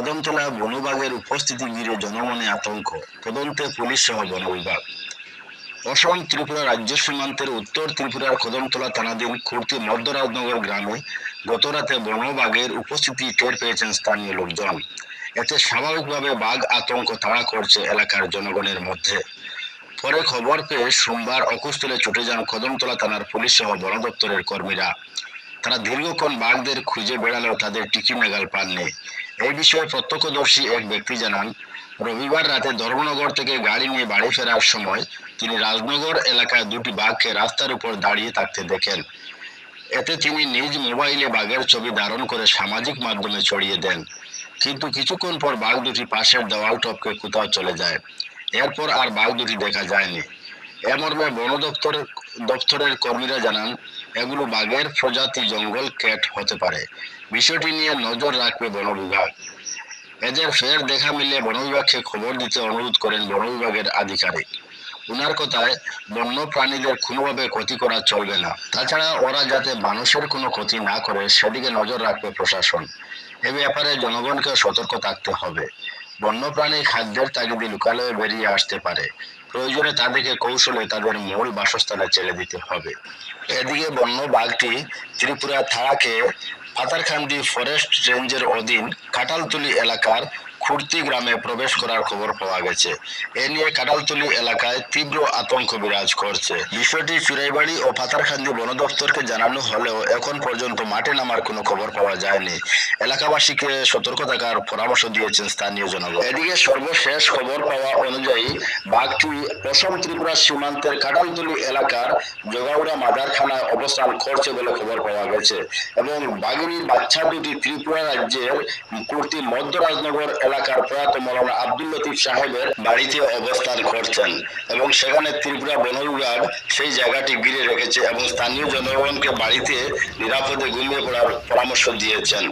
কদমতলা বনবাগের উপস্থিতি ঘিরে জনমনে আতঙ্ক। তদন্তে পুলিশ সহ বন বিভাগ অসম ত্রিপুরা রাজ্য সীমান্তের উত্তর ত্রিপুরার কদমতলা থানাধীন খুর্তি মধ্যরাজনগর গ্রামে গতরাতে বনবাঘের উপস্থিতি টের পেয়েছেন স্থানীয় লোকজন। এতে স্বাভাবিকভাবে বাঘ আতঙ্ক তাড়া করছে এলাকার জনগণের মধ্যে। পরে খবর পেয়ে সোমবার অকুস্থলে ছুটে যান কদমতলা থানার পুলিশ সহ বন দপ্তরের কর্মীরা। তারা দীর্ঘক্ষণ বাঘদের খুঁজে বেড়ালেও তাদের টিকি নাগাল পাননি। এই বিষয়ে প্রত্যক্ষদর্শী এক ব্যক্তি জানান, রবিবার রাতে ধর্মনগর থেকে গাড়ি নিয়ে বাড়ি ফেরার সময় তিনি রাজনগর এলাকায় দুটি বাঘকে রাস্তার উপর দাঁড়িয়ে থাকতে দেখেন। এতে তিনি নিজ মোবাইলে বাঘের ছবি ধারণ করে সামাজিক মাধ্যমে ছড়িয়ে দেন। কিন্তু কিছুক্ষণ পর বাঘ দুটি পাশের দেওয়াল টপকে কোথাও চলে যায়। এরপর আর বাঘ দুটি দেখা যায়নি। এ বন দপ্তর দপ্তরের কর্মীরা জানান, এগুলো বাঘের প্রজাতি জঙ্গল ক্যাট হতে পারে। বিষয়টি নিয়ে নজর রাখবে বন বিভাগ। এদের ফের দেখা মিললে বন বিভাগকে খবর দিতে অনুরোধ করেন বন বিভাগের আধিকারিক। উনার কথায় বন্য প্রাণীদের কোনোভাবে ক্ষতি করা চলবে না। তাছাড়া ওরা যাতে মানুষের কোনো ক্ষতি না করে, সেদিকে নজর রাখবে প্রশাসন। এ ব্যাপারে জনগণকে সতর্ক থাকতে হবে। বন্যপ্রাণী খাদ্যের তাগিদে লুকালয়ে বেরিয়ে আসতে পারে। প্রয়োজনে তাদেরকে কৌশলে তাদের মূল বাসস্থানে ছেড়ে দিতে হবে। এদিকে বন্য বাঘটি ত্রিপুরা থাকে পাতারখান্দি ফরেস্ট রেঞ্জের অধীন কাটালতুলি এলাকার খুর্তি গ্রামে প্রবেশ করার খবর পাওয়া গেছে। এ নিয়ে কাটালতুলি এলাকায় তীব্র আতঙ্ক বিরাজ করছে। বিষয়টি চুরাইবাড়ি ও পাতারখান্দি বন দপ্তরকে জানানো হলেও এখন পর্যন্ত মাঠে নামার কোনো খবর পাওয়া যায়নি। এলাকাবাসীকে সতর্ক থাকার পরামর্শ দিয়েছেন স্থানীয় জনগণ। এদিকে সর্বশেষ খবর পাওয়া অনুযায়ী বাঘটি অসম ত্রিপুরা সীমান্তের কাটালতুলি এলাকার জগাউড়া মাদারখানায় অবস্থান করছে বলে খবর পাওয়া গেছে এবং বাঘিনীর বাচ্চা দুটি ত্রিপুরা রাজ্যের কুর্তি মধ্য রাজনগর এলাকার প্রয়াত মৌলানা আব্দুল লতিফ সাহেবের বাড়িতে অবস্থান করছেন এবং সেখানে ত্রিপুরা বন বিভাগ সেই জায়গাটি ঘিরে রেখেছে এবং স্থানীয় জনগণকে বাড়িতে নিরাপদে ঘুমিয়ে পড়ার পরামর্শ দিয়েছেন।